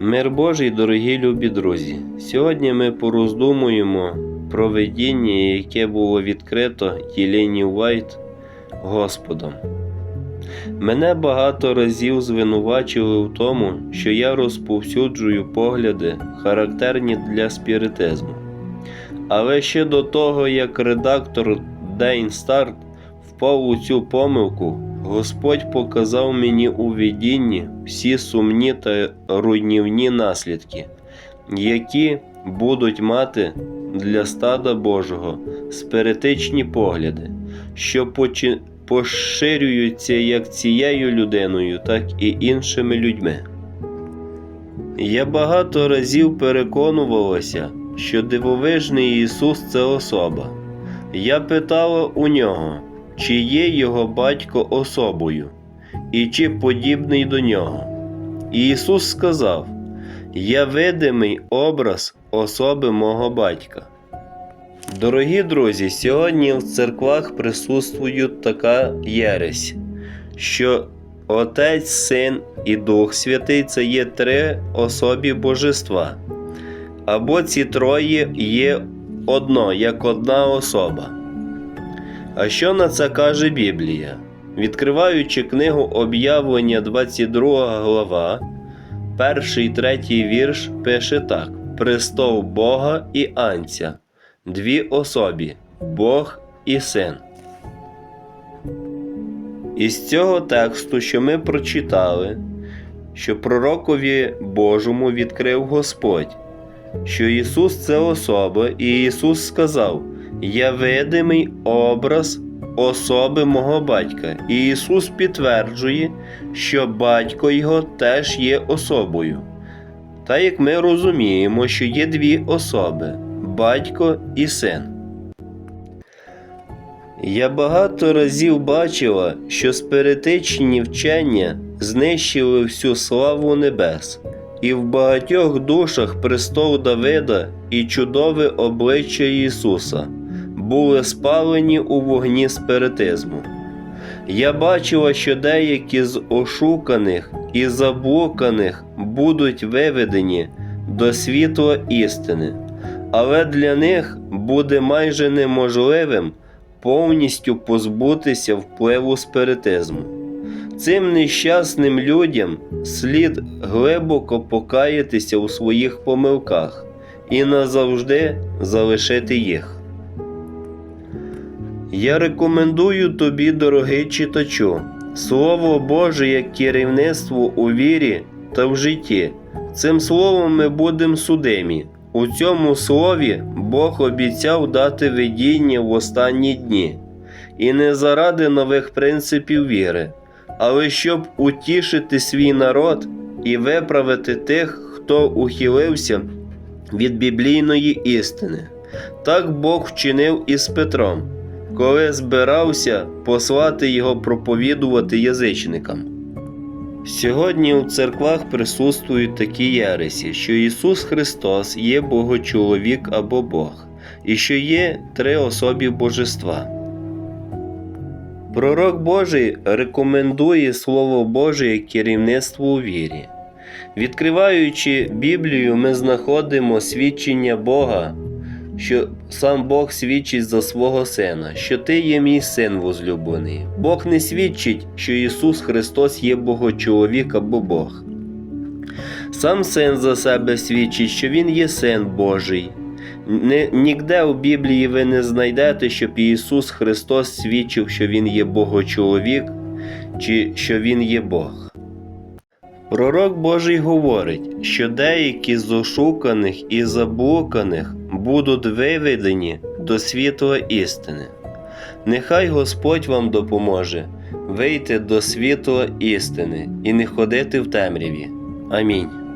Мир Божий, дорогі любі друзі! Сьогодні ми пороздумуємо про видіння, яке було відкрито Єлені Уайт Господом. Мене багато разів звинувачили в тому, що я розповсюджую погляди, характерні для спіритизму. Але ще до того, як редактор Дейн Старт впав у цю помилку, Господь показав мені у видінні всі сумні та руйнівні наслідки, які будуть мати для стада Божого спиритичні погляди, що поширюються як цією людиною, так і іншими людьми. Я багато разів переконувалася, що дивовижний Ісус це особа. Я питала у нього, чи є його батько особою, і чи подібний до нього. І Ісус сказав: Я видимий образ особи мого батька. Дорогі друзі, сьогодні в церквах присутствує така єресь, що Отець, Син і Дух Святий це є три особі божества. Або ці троє є одно, як одна особа. А що на це каже Біблія? Відкриваючи книгу об'явлення 22 глава, перший і третій вірш пише так: Престол Бога і Анця, дві особі Бог і Син. Із цього тексту, що ми прочитали, що пророкові Божому відкрив Господь, що Ісус це особа, і Ісус сказав: Я видимий образ особи мого батька. І Ісус підтверджує, що батько його теж є особою. Та як ми розуміємо, що є дві особи батько і син. Я багато разів бачила, що спиритичні вчення знищили всю славу небес, і в багатьох душах престол Давида і чудове обличчя Ісуса були спалені у вогні спиритизму. Я бачила, що деякі з ошуканих і заблуканих будуть виведені до світла істини, але для них буде майже неможливим повністю позбутися впливу спиритизму. Цим нещасним людям слід глибоко покаятися у своїх помилках і назавжди залишити їх. Я рекомендую тобі, дорогий читачу, Слово Боже як керівництво у вірі та в житті. Цим словом ми будемо судимі. У цьому слові Бог обіцяв дати видіння в останні дні, і не заради нових принципів віри, але щоб утішити свій народ і виправити тих, хто ухилився від біблійної істини. Так Бог вчинив із Петром, коли збирався послати його проповідувати язичникам. Сьогодні у церквах присутствують такі єресі, що Ісус Христос є Богочоловік або Бог, і що є три особі Божества. Пророк Божий рекомендує Слово Боже керівництво у вірі. Відкриваючи Біблію, ми знаходимо свідчення Бога, що сам Бог свідчить за свого Сина, що Ти є мій син возлюблений. Бог не свідчить, що Ісус Христос є Богочоловік або Бог. Сам син за себе свідчить, що Він є син Божий. Ні- Нігде у Біблії ви не знайдете, щоб Ісус Христос свідчив, що Він є Богочоловік чи що Він є Бог. Пророк Божий говорить, що деякі з ошуканих і заблуканих будуть виведені до світла істини. Нехай Господь вам допоможе вийти до світла істини і не ходити в темряві. Амінь.